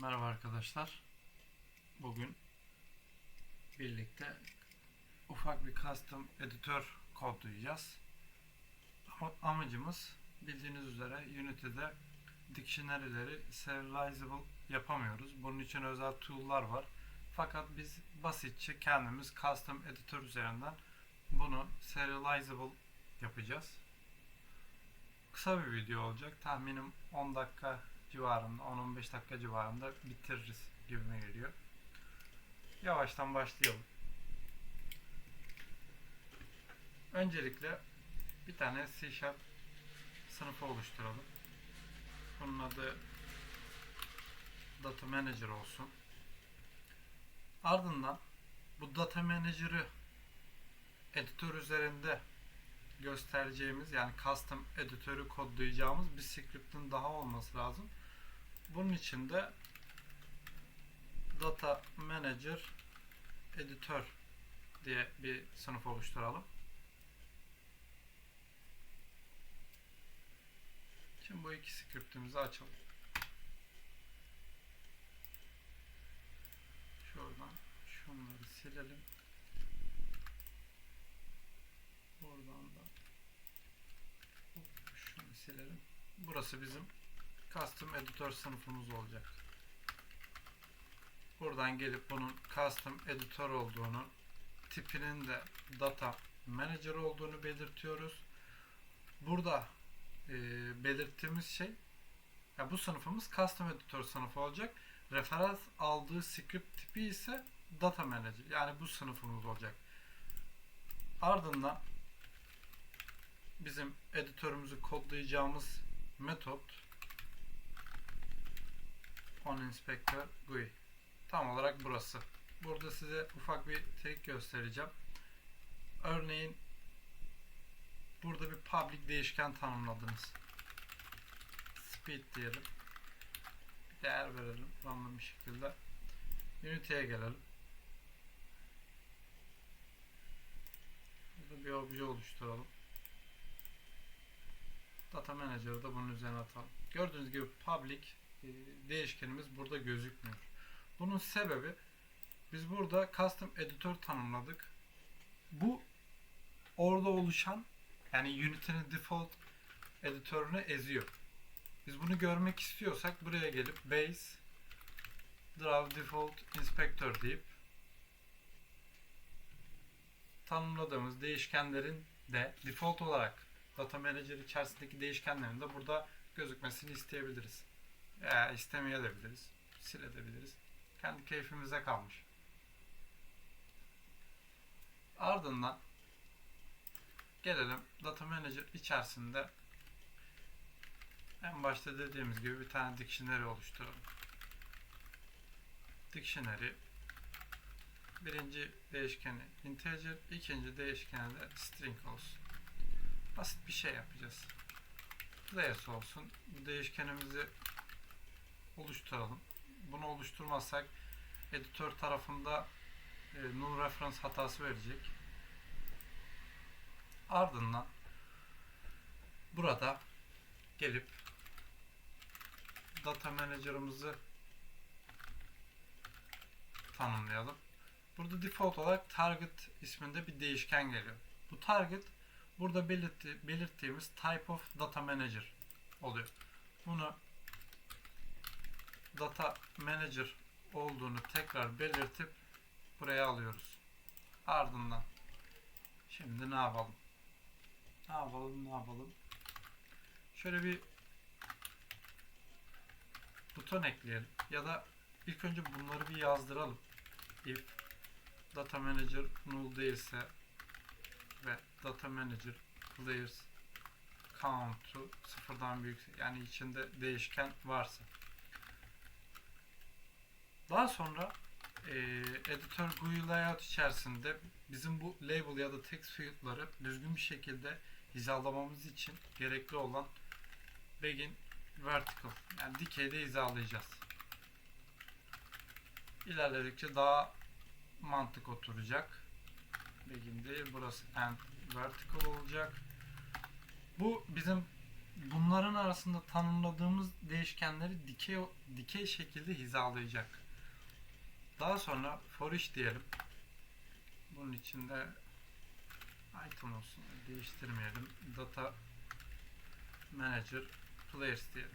Merhaba arkadaşlar. Bugün birlikte ufak bir custom editör kodlayacağız. Ama amacımız bildiğiniz üzere Unity'de dictionary'leri serializable yapamıyoruz. Bunun için özel tool'lar var. Fakat biz basitçe kendimiz custom editör üzerinden bunu serializable yapacağız. Kısa bir video olacak. Tahminim 10 dakika civarında, 10-15 dakika civarında bitiririz gibime geliyor. Yavaştan başlayalım. Öncelikle bir tane C Sharp sınıfı oluşturalım. Bunun adı Data Manager olsun. Ardından bu Data Manager'ı editör üzerinde göstereceğimiz yani custom editörü kodlayacağımız bir script'in daha olması lazım. Bunun için de Data Manager Editor diye bir sınıf oluşturalım. Şimdi bu iki script'imizi açalım. Şuradan şunları silelim. Buradan da şunu silelim. Burası bizim custom editor sınıfımız olacak. Buradan gelip bunun custom editor olduğunu, tipinin de data manager olduğunu belirtiyoruz. Burada e, belirttiğimiz şey ya bu sınıfımız custom editor sınıfı olacak. Referans aldığı script tipi ise data manager. Yani bu sınıfımız olacak. Ardından bizim editörümüzü kodlayacağımız metot onInspector GUI. Tam olarak burası. Burada size ufak bir trik göstereceğim. Örneğin burada bir public değişken tanımladınız. Speed diyelim. Değer verelim random bir şekilde. Unity'ye gelelim. Burada bir obje oluşturalım. Data Manager'ı da bunun üzerine atalım. Gördüğünüz gibi public değişkenimiz burada gözükmüyor. Bunun sebebi biz burada custom editör tanımladık. Bu orada oluşan yani Unity'nin default editörünü eziyor. Biz bunu görmek istiyorsak buraya gelip base draw default inspector deyip tanımladığımız değişkenlerin de default olarak Data Manager içerisindeki değişkenlerin de burada gözükmesini isteyebiliriz. Veya istemeyebiliriz. Silebiliriz. Kendi keyfimize kalmış. Ardından gelelim Data Manager içerisinde en başta dediğimiz gibi bir tane dictionary oluşturalım. Dictionary birinci değişkeni integer, ikinci değişkeni de string olsun. Basit bir şey yapacağız. Layers olsun. Değişkenimizi oluşturalım. Bunu oluşturmazsak editör tarafında e, null reference hatası verecek. Ardından burada gelip data manager'ımızı tanımlayalım. Burada default olarak target isminde bir değişken geliyor. Bu target burada belirtti, belirttiğimiz type of data manager oluyor. Bunu data manager olduğunu tekrar belirtip buraya alıyoruz. Ardından şimdi ne yapalım? Ne yapalım? Ne yapalım? Şöyle bir buton ekleyelim ya da ilk önce bunları bir yazdıralım. If data manager null değilse ve data manager layers count'u sıfırdan büyükse yani içinde değişken varsa daha sonra e, editör GUI layout içerisinde bizim bu label ya da text field'ları düzgün bir şekilde hizalamamız için gerekli olan begin vertical yani dikeyde hizalayacağız. İlerledikçe daha mantık oturacak. Begin değil burası end vertical olacak. Bu bizim bunların arasında tanımladığımız değişkenleri dikey dikey şekilde hizalayacak. Daha sonra for each diyelim. Bunun içinde item olsun. Değiştirmeyelim. Data manager players diyelim.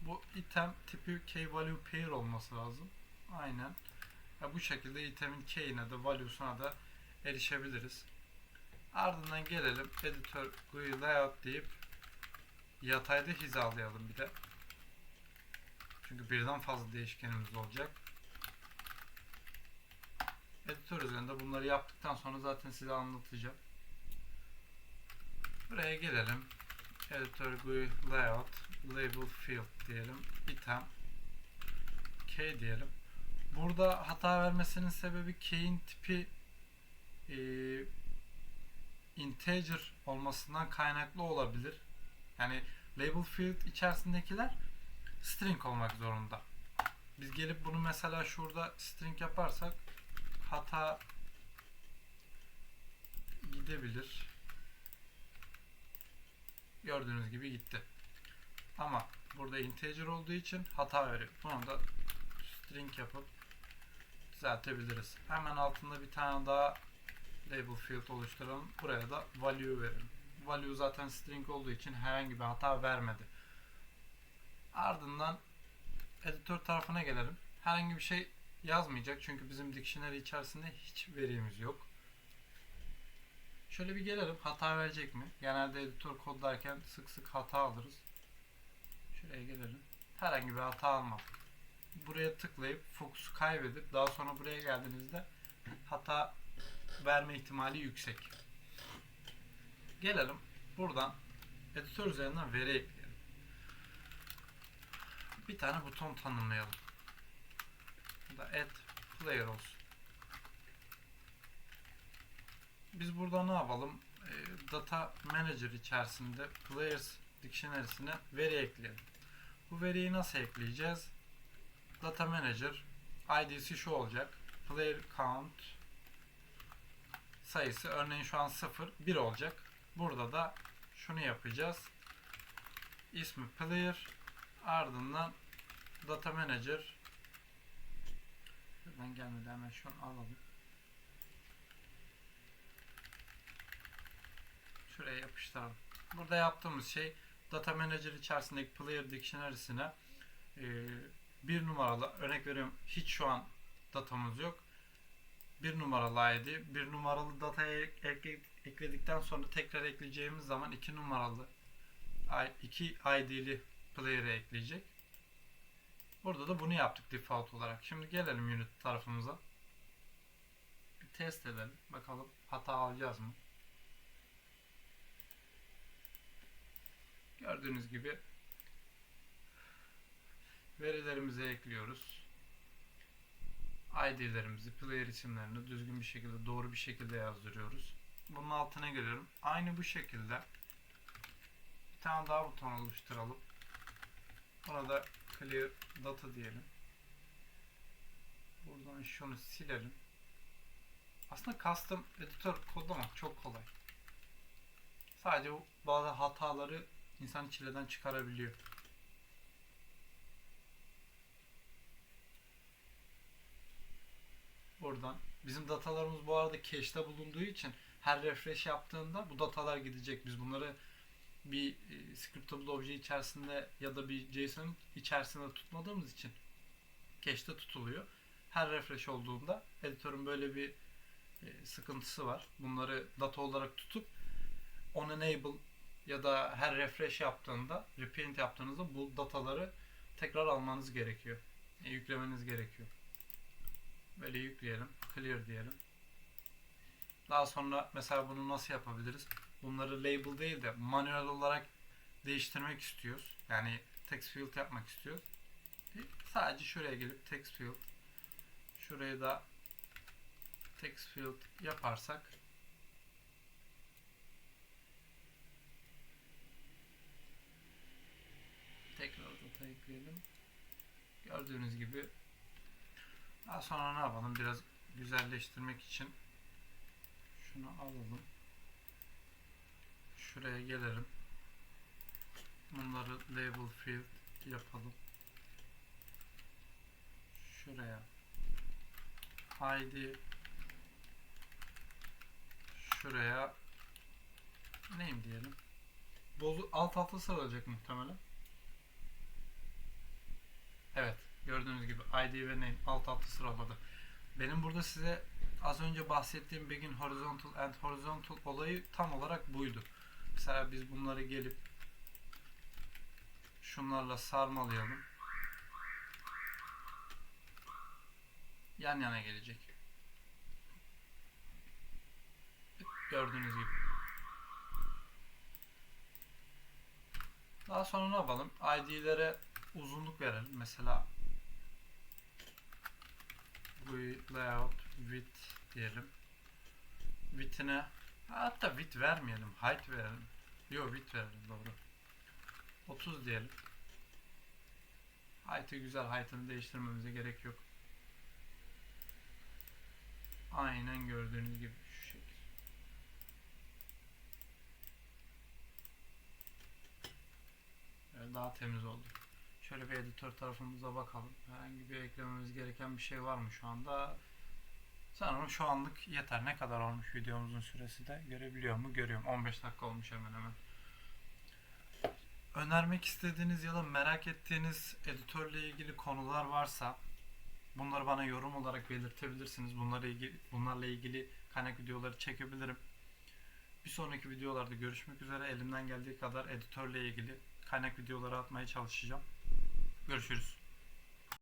Bu item tipi key value pair olması lazım. Aynen. Ya bu şekilde itemin key'ine de value'suna da erişebiliriz. Ardından gelelim editör GUI layout deyip yatayda hizalayalım bir de. Çünkü birden fazla değişkenimiz olacak. Editör üzerinde bunları yaptıktan sonra zaten size anlatacağım. Buraya gelelim. Editör GUI layout label field diyelim. item key diyelim. Burada hata vermesinin sebebi key'in tipi e, integer olmasından kaynaklı olabilir. Yani label field içerisindekiler string olmak zorunda. Biz gelip bunu mesela şurada string yaparsak hata gidebilir. Gördüğünüz gibi gitti. Ama burada integer olduğu için hata veriyor. Bunu da string yapıp düzeltebiliriz. Hemen altında bir tane daha label field oluşturalım. Buraya da value verelim. Value zaten string olduğu için herhangi bir hata vermedi. Ardından editör tarafına gelelim. Herhangi bir şey yazmayacak çünkü bizim dictionary içerisinde hiç verimiz yok. Şöyle bir gelelim. Hata verecek mi? Genelde editör kodlarken sık sık hata alırız. Şuraya gelelim. Herhangi bir hata almadık. Buraya tıklayıp fokusu kaybedip daha sonra buraya geldiğinizde hata verme ihtimali yüksek. Gelelim buradan editör üzerinden veri. Bir tane buton tanımlayalım. Bu da add player olsun. Biz burada ne yapalım? E, data manager içerisinde players dictionary'sine veri ekleyelim. Bu veriyi nasıl ekleyeceğiz? Data manager ID'si şu olacak. Player count sayısı örneğin şu an 0 1 olacak. Burada da şunu yapacağız. İsmi player ardından data manager ben gelmedi hemen şu an alalım. Şuraya yapıştıralım. Burada yaptığımız şey data manager içerisindeki player dictionary'sine e, bir numaralı örnek veriyorum hiç şu an datamız yok bir numaralı ID, bir numaralı datayı ekle, ekledikten sonra tekrar ekleyeceğimiz zaman iki numaralı iki ID'li player'e ekleyecek. Burada da bunu yaptık default olarak. Şimdi gelelim unit tarafımıza. Bir test edelim. Bakalım hata alacağız mı? Gördüğünüz gibi verilerimizi ekliyoruz. ID'lerimizi, player isimlerini düzgün bir şekilde, doğru bir şekilde yazdırıyoruz. Bunun altına geliyorum. Aynı bu şekilde bir tane daha buton oluşturalım. Buna da clear data diyelim. Buradan şunu silelim. Aslında custom editör kodlamak çok kolay. Sadece bazı hataları insan çileden çıkarabiliyor. Buradan. Bizim datalarımız bu arada cache'te bulunduğu için her refresh yaptığında bu datalar gidecek. Biz bunları bir e, scriptable obje içerisinde ya da bir JSON içerisinde tutmadığımız için cache'te tutuluyor. Her refresh olduğunda editörün böyle bir e, sıkıntısı var. Bunları data olarak tutup on enable ya da her refresh yaptığında, reprint yaptığınızda bu dataları tekrar almanız gerekiyor. E, yüklemeniz gerekiyor. Böyle yükleyelim. Clear diyelim. Daha sonra mesela bunu nasıl yapabiliriz? Bunları label değil de manuel olarak değiştirmek istiyoruz. Yani text field yapmak istiyoruz. Sadece şuraya gelip text field şuraya da text field yaparsak tekrar data ekleyelim. Gördüğünüz gibi daha sonra ne yapalım? Biraz güzelleştirmek için şunu alalım. Şuraya gelirim. Bunları label field yapalım. Şuraya ID şuraya neyim diyelim. Bozu alt alta sıralacak muhtemelen. Evet. Gördüğünüz gibi ID ve name alt alta sıraladı. Benim burada size az önce bahsettiğim begin horizontal and horizontal olayı tam olarak buydu. Mesela biz bunları gelip şunlarla sarmalayalım. Yan yana gelecek. Gördüğünüz gibi. Daha sonra ne yapalım? ID'lere uzunluk verelim. Mesela GUI layout width diyelim. Width'ine hatta width vermeyelim. Height verelim. Yok width verelim doğru. 30 diyelim. Height'ı güzel. Height'ını değiştirmemize gerek yok. Aynen gördüğünüz gibi şu şekil. Evet, daha temiz oldu. Şöyle bir editör tarafımıza bakalım. Herhangi bir eklememiz gereken bir şey var mı şu anda? Sanırım şu anlık yeter. Ne kadar olmuş videomuzun süresi de görebiliyor mu? Görüyorum. 15 dakika olmuş hemen hemen. Önermek istediğiniz ya da merak ettiğiniz editörle ilgili konular varsa bunları bana yorum olarak belirtebilirsiniz. Bunlarla ilgili bunlarla ilgili kaynak videoları çekebilirim. Bir sonraki videolarda görüşmek üzere. Elimden geldiği kadar editörle ilgili kaynak videoları atmaya çalışacağım. Görüşürüz.